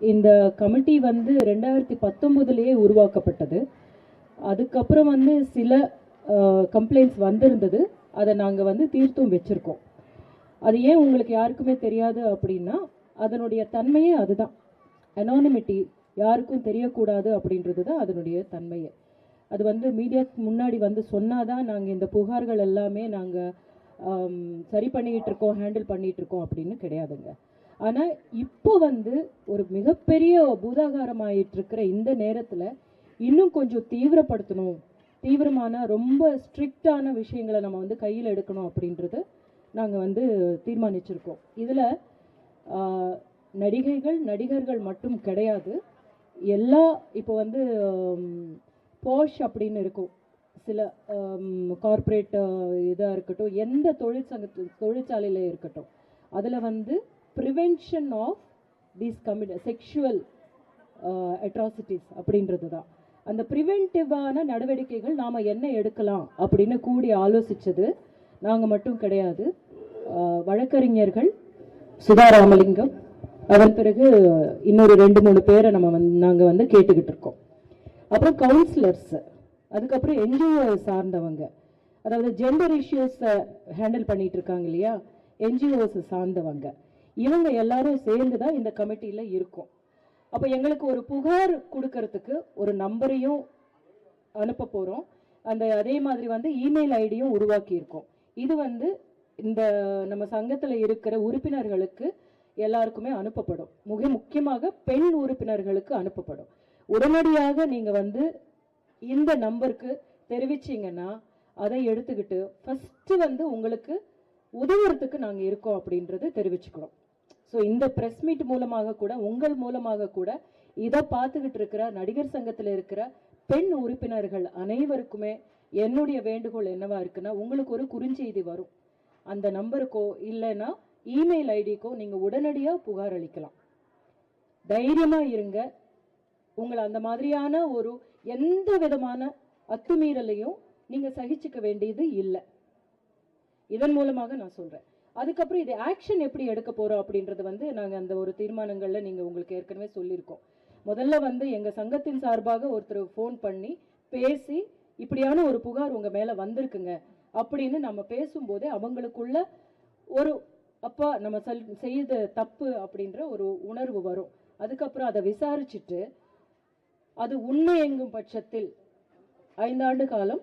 இந்த கமிட்டி வந்து ரெண்டாயிரத்தி பத்தொம்போதுலேயே உருவாக்கப்பட்டது. அதுக்கப்புறம் வந்து சில கம்ப்ளைண்ட்ஸ் வந்திருந்தது. அதை நாங்கள் வந்து தீர்த்தும் வச்சுருக்கோம். அது ஏன் உங்களுக்கு யாருக்குமே தெரியாது அப்படின்னா அதனுடைய தன்மையே அதுதான். அனானிமிட்டி யாருக்கும் தெரியக்கூடாது அப்படின்றது தான் அதனுடைய தன்மையே. அது வந்து மீடியாக்கு முன்னாடி வந்து சொன்னால் தான் நாங்கள் இந்த புகார்கள் எல்லாமே நாங்கள் சரி பண்ணிக்கிட்டு இருக்கோம் ஹேண்டில் பண்ணிகிட்டு இருக்கோம் அப்படின்னு கிடையாதுங்க. ஆனால் இப்போ வந்து ஒரு மிகப்பெரிய பூதாகாரமாயிட்டிருக்கிற இந்த நேரத்தில் இன்னும் கொஞ்சம் தீவிரப்படுத்தணும். தீவிரமான ரொம்ப ஸ்ட்ரிக்டான விஷயங்களை நம்ம வந்து கையில் எடுக்கணும் அப்படின்றது நாங்கள் வந்து தீர்மானிச்சிருக்கோம். இதில் நடிகைகள் நடிகர்கள் மட்டும் கிடையாது. எல்லா இப்போ வந்து போஷ் அப்படின்னு இருக்கும். சில கார்ப்பரேட் இதாக இருக்கட்டும் எந்த தொழிற்சங்க தொழிற்சாலையில் இருக்கட்டும். அதில் வந்து prevention of these commit sexual atrocities அப்படின்றது தான் அந்த ப்ரிவென்டிவான நடவடிக்கைகள் நாம் என்ன எடுக்கலாம் அப்படின்னு கூடி ஆலோசித்தது நாங்கள் மட்டும் கிடையாது. வழக்கறிஞர்கள் சுதா ராமலிங்கம் அதன் பிறகு இன்னொரு ரெண்டு மூணு பேரை நம்ம வந்து நாங்கள் வந்து கேட்டுக்கிட்டு இருக்கோம். அப்புறம் கவுன்சிலர்ஸ் அதுக்கப்புறம் என்ஜிஓ சார்ந்தவங்க. அதாவது ஜெண்டர் இஷ்யூஸை ஹேண்டில் பண்ணிகிட்டு இருக்காங்க இல்லையா? என்ஜிஓஸை சார்ந்தவங்க. இவங்க எல்லாரும் சேர்ந்து தான் இந்த கமிட்டியில் இருக்கோம். அப்போ எங்களுக்கு ஒரு புகார் கொடுக்கறதுக்கு ஒரு நம்பரையும் அனுப்ப போகிறோம் அந்த அதே மாதிரி வந்து இமெயில் ஐடியும் உருவாக்கியிருக்கோம் இது வந்து இந்த நம்ம சங்கத்தில் இருக்கிற உறுப்பினர்களுக்கு எல்லாருக்குமே அனுப்பப்படும். மிக முக்கியமாக பெண் உறுப்பினர்களுக்கு அனுப்பப்படும். உடனடியாக நீங்கள் வந்து இந்த நம்பருக்கு தெரிவிச்சீங்கன்னா அதை எடுத்துக்கிட்டு ஃபஸ்ட்டு வந்து உங்களுக்கு உதவுறதுக்கு நாங்கள் இருக்கோம் அப்படின்றது தெரிவிச்சுக்கிறோம் ஸோ இந்த ப்ரெஸ் மீட் மூலமாக கூட உங்கள் மூலமாக கூட இதை பார்த்துக்கிட்டு இருக்கிற நடிகர் சங்கத்தில் இருக்கிற பெண் உறுப்பினர்கள் அனைவருக்குமே என்னுடைய வேண்டுகோள் என்னவா இருக்குன்னா உங்களுக்கு ஒரு குறுஞ்செய்தி வரும். அந்த நம்பருக்கோ இல்லைன்னா இமெயில் ஐடிக்கோ நீங்கள் உடனடியாக புகார் அளிக்கலாம். தைரியமாக இருங்க. உங்களை அந்த மாதிரியான ஒரு எந்த விதமான அத்துமீறலையும் நீங்கள் சகிச்சுக்க வேண்டியது இல்லை. இதன் மூலமாக நான் சொல்கிறேன் அதுக்கப்புறம் இது ஆக்ஷன் எப்படி எடுக்க போகிறோம் அப்படின்றது வந்து நாங்கள் அந்த ஒரு தீர்மானங்களில் நீங்கள் உங்களுக்கு ஏற்கனவே சொல்லியிருக்கோம். முதல்ல வந்து எங்கள் சங்கத்தின் சார்பாக ஒருத்தர் ஃபோன் பண்ணி பேசி இப்படியான ஒரு புகார் உங்கள் மேலே வந்திருக்குங்க அப்படின்னு நம்ம பேசும்போதே அவங்களுக்குள்ள ஒரு அப்பா நம்ம செல் செய்த தப்பு அப்படின்ற ஒரு உணர்வு வரும். அதுக்கப்புறம் அதை விசாரிச்சுட்டு அது உண்மை எங்கும் பட்சத்தில் ஐந்தாண்டு காலம்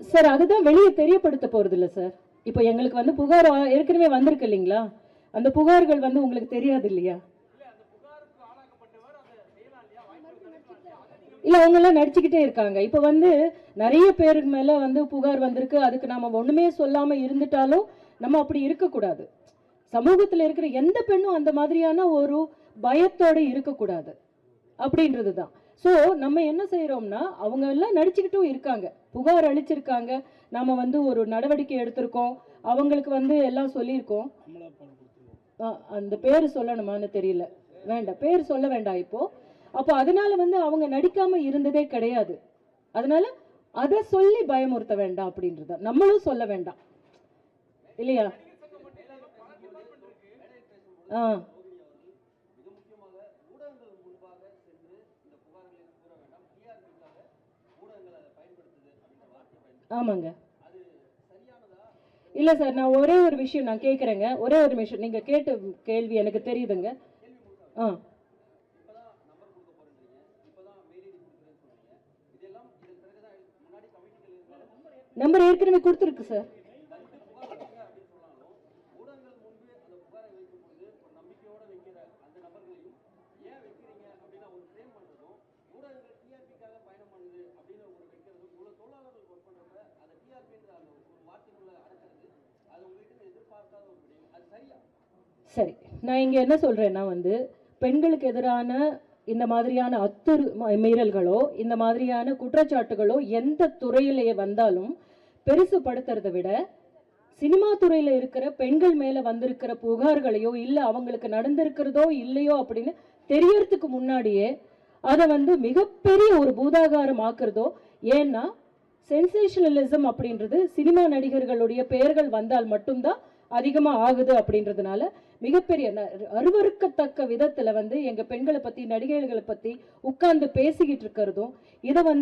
சார் அதுதான் வெளியே தெரியப்படுத்த போறது இல்ல சார். இப்போ எங்களுக்கு வந்து புகார் ஏற்கனவே வந்திருக்கு இல்லைங்களா? அந்த புகார்கள் வந்து உங்களுக்கு தெரியாது இல்லையா? இல்ல அவங்க எல்லாம் நடிச்சுக்கிட்டே இருக்காங்க. இப்ப வந்து நிறைய பேருக்கு மேல வந்து புகார் வந்திருக்கு. அதுக்கு நாம ஒண்ணுமே சொல்லாம இருந்துட்டாலும் நம்ம அப்படி இருக்கக்கூடாது. சமூகத்துல இருக்கிற எந்த பெண்ணும் அந்த மாதிரியான ஒரு பயத்தோட இருக்கக்கூடாது. அப்படின்றது தான் ஸோ நம்ம என்ன செய்கிறோம்னா அவங்க எல்லாம் நடிச்சுக்கிட்டும் இருக்காங்க. புகார் அளிச்சிருக்காங்க. நம்ம வந்து ஒரு நடவடிக்கை எடுத்திருக்கோம். அவங்களுக்கு வந்து எல்லாம் சொல்லியிருக்கோம். ஆ, அந்த பேர் சொல்லணுமான்னு தெரியல. வேண்டாம். பேர் சொல்ல வேண்டாம் இப்போ. அப்போ அதனால வந்து அவங்க நடிக்காம இருந்ததே கிடையாது. அதனால அதை சொல்லி பயமுறுத்த வேண்டாம் அப்படின்றத நம்மளும் சொல்ல வேண்டாம். இல்லையா? ஆ. ஆமாங்க. இல்லை சார் நான் ஒரே ஒரு விஷயம் நான் கேட்குறேங்க ஒரே ஒரு விஷயம் நீங்கள் கேட்ட கேள்வி எனக்கு தெரியுதுங்க. ஆ. நம்பர் ஏற்கனவே கொடுத்துருக்கு சார். சரி நான் இங்க என்ன சொல்றேன்னா வந்து பெண்களுக்கு எதிரான இந்த மாதிரியான அத்துரு ம- மீறல்களோ இந்த மாதிரியான குற்றச்சாட்டுகளோ எந்த துறையிலேயே வந்தாலும் பெருசுபடுத்துறதை விட சினிமா துறையில இருக்கிற பெண்கள் மேல வந்திருக்கிற புகார்களையோ இல்ல அவங்களுக்கு நடந்திருக்கிறதோ இல்லையோ அப்படின்னு தெரியறதுக்கு முன்னாடியே அதை வந்து மிகப்பெரிய ஒரு பூதாகாரம் ஆக்குறதோ ஏன்னா சென்சேஷனலிசம் அப்படின்றது சினிமா நடிகர்களுடைய பெயர்கள் வந்தால் மட்டும்தான் அதிகமா ஆகுது அப்படின்றதுனால மிகப்பெரிய அருவறுக்கத்தக்க அருவருக்கத்தக்க விதத்துல வந்து எங்க பெண்களை பத்தி நடிகைகளை பத்தி உட்கார்ந்து பேசிக்கிட்டு இருக்கிறதும் இதை வந்து